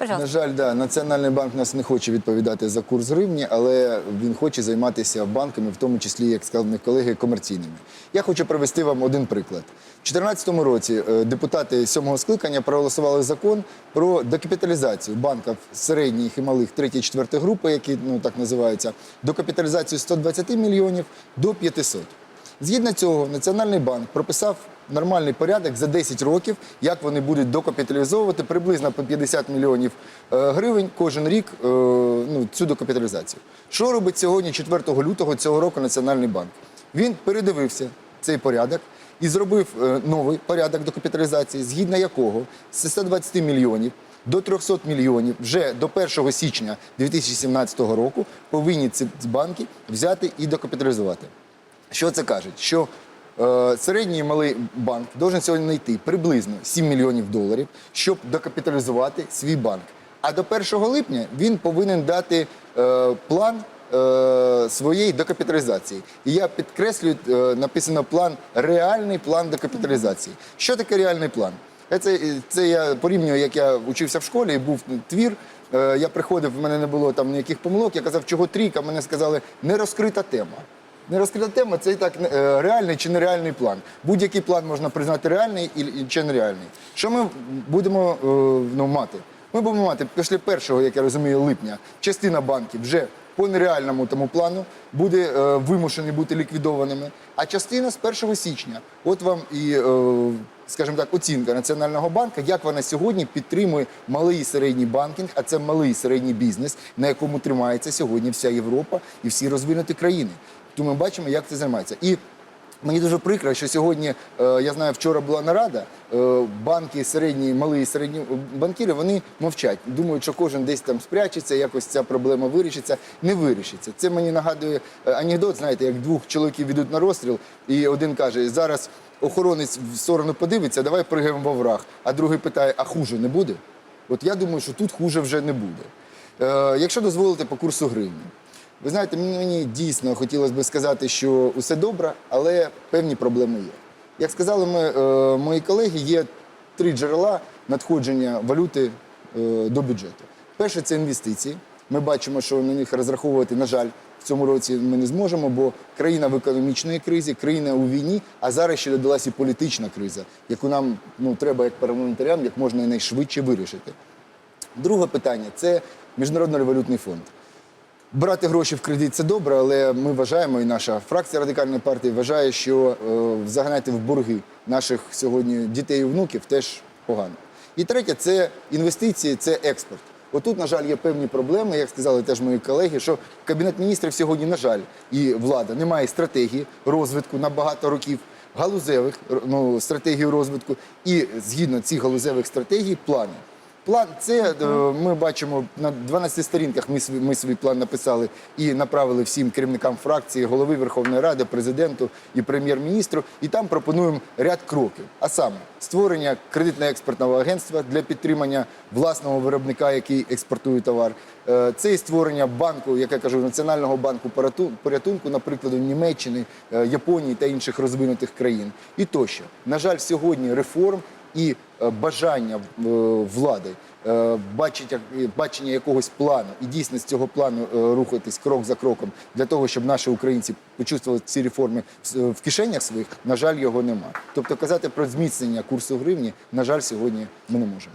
Пожалуйста. На жаль, да, Національний банк нас не хоче відповідати за курс гривні, але він хоче займатися банками, в тому числі, як сказали колеги, комерційними. Я хочу привести вам один приклад. У 2014 році е, депутати сьомого скликання проголосували закон про докапіталізацію банків середніх і малих 3-4 групи, які ну так називаються, докапіталізацію з 120 мільйонів до 500. Згідно цього, Національний банк прописав нормальний порядок за 10 років, як вони будуть докапіталізовувати приблизно по 50 мільйонів е, гривень кожен рік е, ну, цю докапіталізацію. Що робить сьогодні, 4 лютого цього року, Національний банк? Він передивився цей порядок і зробив е, новий порядок докапіталізації, згідно якого з 120 мільйонів до 300 мільйонів вже до 1 січня 2017 року повинні ці банки взяти і докапіталізувати. Що це каже? Що середній і малий банк должен сьогодні знайти приблизно 7 мільйонів доларів, щоб докапіталізувати свій банк. А до 1 липня він повинен дати е, план е, своєї докапіталізації. І я підкреслюю, е, написано план, реальний план докапіталізації. Що таке реальний план? Це, це я порівнюю, як я учився в школі, був твір. Е, Я приходив, в мене не було там ніяких помилок. Я казав, чого трійка, мене сказали, не розкрита тема. Не розкрита тема це і так е, реальний чи нереальний план. Будь-який план можна признати реальний чи нереальний. Що ми будемо е, ну, мати? Ми будемо мати після першого, як я розумію, липня, частина банків вже по нереальному тому плану буде е, вимушені бути ліквідованими. А частина з 1 січня. От вам і, е, скажімо так, оцінка Національного банку, як вона сьогодні підтримує малий і середній банкінг, а це малий і середній бізнес, на якому тримається сьогодні вся Європа і всі розвинуті країни. Тому ми бачимо, як це займається. І Мені дуже прикро, що сьогодні е, я знаю, вчора була нарада. е, Банки, середні, малі і середні банкіри, вони мовчать. Думають, що кожен десь там спрячеться, якось ця проблема вирішиться. Не вирішиться. Це мені нагадує е, анекдот, знаєте, як двох чоловіків йдуть на розстріл, і один каже: зараз охоронець в сторону подивиться, давай пригаємо во враг. А другий питає: а хуже не буде? От я думаю, що тут хуже вже не буде. Е, Якщо дозволите по курсу гривні. Ви знаєте, мені, дійсно хотілося б сказати, що усе добре, але певні проблеми є. Як сказали ми, е, мої колеги, є три джерела надходження валюти е, до бюджету. Перше це інвестиції. Ми бачимо, що на них розраховувати, на жаль, в цьому році ми не зможемо, бо країна в економічній кризі, країна у війні, а зараз ще додалася і політична криза, яку нам ну, треба як парламентарям як можна найшвидше вирішити. Друге питання це Міжнародний валютний фонд. Брати гроші в кредит це добре, але ми вважаємо, і наша фракція радикальної партії вважає, що е, заганяти в борги наших сьогодні дітей і внуків теж погано. І третє це інвестиції, це експорт. Отут, на жаль, є певні проблеми, як сказали теж мої колеги, що Кабінет міністрів сьогодні, на жаль, і влада не має стратегії розвитку на багато років, галузевих ну, стратегій розвитку, і згідно цих галузевих стратегій, плани. План це е, ми бачимо на 12 сторінках. Ми свій, ми свій план написали і направили всім керівникам фракції, голови Верховної Ради, президенту і прем'єр-міністру. І там пропонуємо ряд кроків. А саме створення кредитно-експортного агентства для підтримання власного виробника, який експортує товар. Е, Це і створення банку, як я кажу, національного банку порятунку, наприклад, Німеччини, е, Японії та інших розвинутих країн. І тощо, на жаль, сьогодні реформ і е, бажання е, влади е, бачення якогось плану і дійсно з цього плану рухатись крок за кроком для того, щоб наші українці почувствували ці реформи в- кишенях своїх, на жаль, його нема. Тобто казати про зміцнення курсу гривні, на жаль, сьогодні ми не можемо.